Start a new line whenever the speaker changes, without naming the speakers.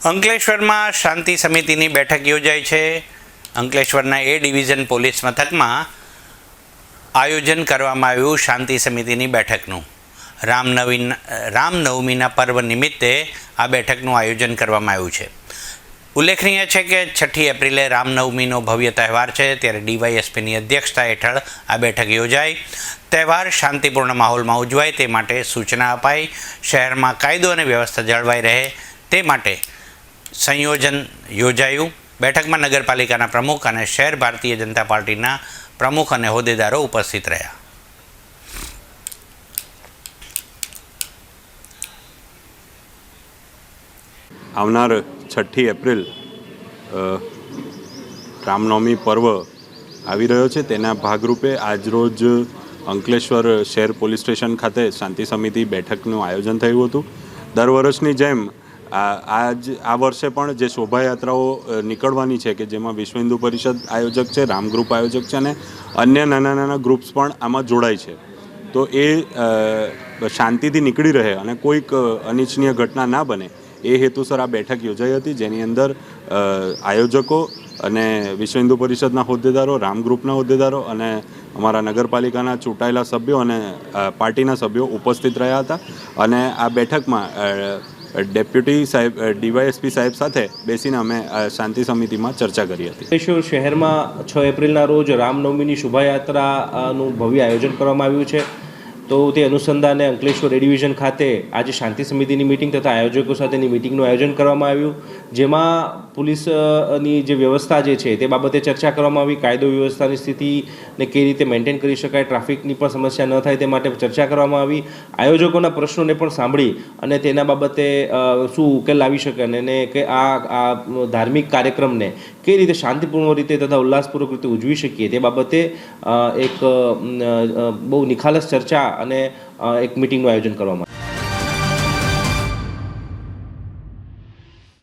અંકલેશ્વરમાં શાંતિ સમિતિની બેઠક યોજાઈ છે. અંકલેશ્વરના એ ડિવિઝન પોલીસ મથકમાં આયોજન કરવામાં આવ્યું શાંતિ સમિતિની બેઠકનું. રામનવીન રામનવમીના પર્વ નિમિત્તે આ બેઠકનું આયોજન કરવામાં આવ્યું છે. ઉલ્લેખનીય છે કે છઠ્ઠી એપ્રિલે રામનવમીનો ભવ્ય તહેવાર છે, ત્યારે ડીવાયએસપીની અધ્યક્ષતા હેઠળ આ બેઠક યોજાઈ. તહેવાર શાંતિપૂર્ણ માહોલમાં ઉજવાય તે માટે સૂચના અપાઈ. શહેરમાં કાયદો અને વ્યવસ્થા જળવાઈ રહે તે માટે સંયોજન યોજાયું. બેઠકમાં નગરપાલિકાના પ્રમુખ અને શહેર ભારતીય જનતા પાર્ટીના પ્રમુખ અને હોદ્દેદારો ઉપસ્થિત રહ્યા.
આવનાર છઠ્ઠી એપ્રિલ રામનવમી પર્વ આવી રહ્યો છે. તેના ભાગરૂપે આજરોજ અંકલેશ્વર શહેર પોલીસ સ્ટેશન ખાતે શાંતિ સમિતિ બેઠકનું આયોજન થયું હતું. દર વર્ષની જેમ આ આજ આ વર્ષે પણ જે શોભાયાત્રાઓ નીકળવાની છે કે જેમાં વિશ્વ હિન્દુ પરિષદ આયોજક છે, રામ ગ્રુપ આયોજક છે અને અન્ય નાના નાના ગ્રુપ્સ પણ આમાં જોડાય છે. તો એ શાંતિથી નીકળી રહે અને કોઈક અનિચ્છનીય ઘટના ના બને, એ હેતુસર આ બેઠક યોજાઈ હતી જેની અંદર આયોજકો અને વિશ્વ હિન્દુ પરિષદના હોદ્દેદારો, રામ ગ્રુપના હોદ્દેદારો અને અમારા નગરપાલિકાના ચૂંટાયેલા સભ્યો અને પાર્ટીના સભ્યો ઉપસ્થિત રહ્યા હતા. અને આ બેઠકમાં ડેપ્યુટી સાહેબ ડીવાયએસપી સાહેબ સાથે બેસીને અમે શાંતિ સમિતિમાં ચર્ચા કરી હતી.
અંકલેશ્વર શહેરમાં છ એપ્રિલના રોજ રામનવમીની શોભાયાત્રાનું ભવ્ય આયોજન કરવામાં આવ્યું છે. તો તે અનુસંધાને અંકલેશ્વર એડિવિઝન ડિવિઝન ખાતે આજે શાંતિ સમિતિની મિટિંગ તથા આયોજકો સાથેની મિટિંગનું આયોજન કરવામાં આવ્યું. જેમાં પોલીસની જે વ્યવસ્થા જે છે તે બાબતે ચર્ચા કરવામાં આવી કાયદો વ્યવસ્થાની સ્થિતિને કેવી રીતે મેન્ટેન કરી શકાય, ટ્રાફિકની પણ સમસ્યા ન થાય તે માટે ચર્ચા કરવામાં આવી આયોજકોના પ્રશ્નોને પણ સાંભળી અને તેના બાબતે શું ઉકેલ લાવી શકે અને કે આ આ ધાર્મિક કાર્યક્રમને કઈ રીતે શાંતિપૂર્ણ રીતે તથા ઉલ્લાસપૂર્વક રીતે ઉજવી શકીએ તે બાબતે એક બહુ નિખાલસ ચર્ચા અને એક મિટિંગનું આયોજન કરવામાં.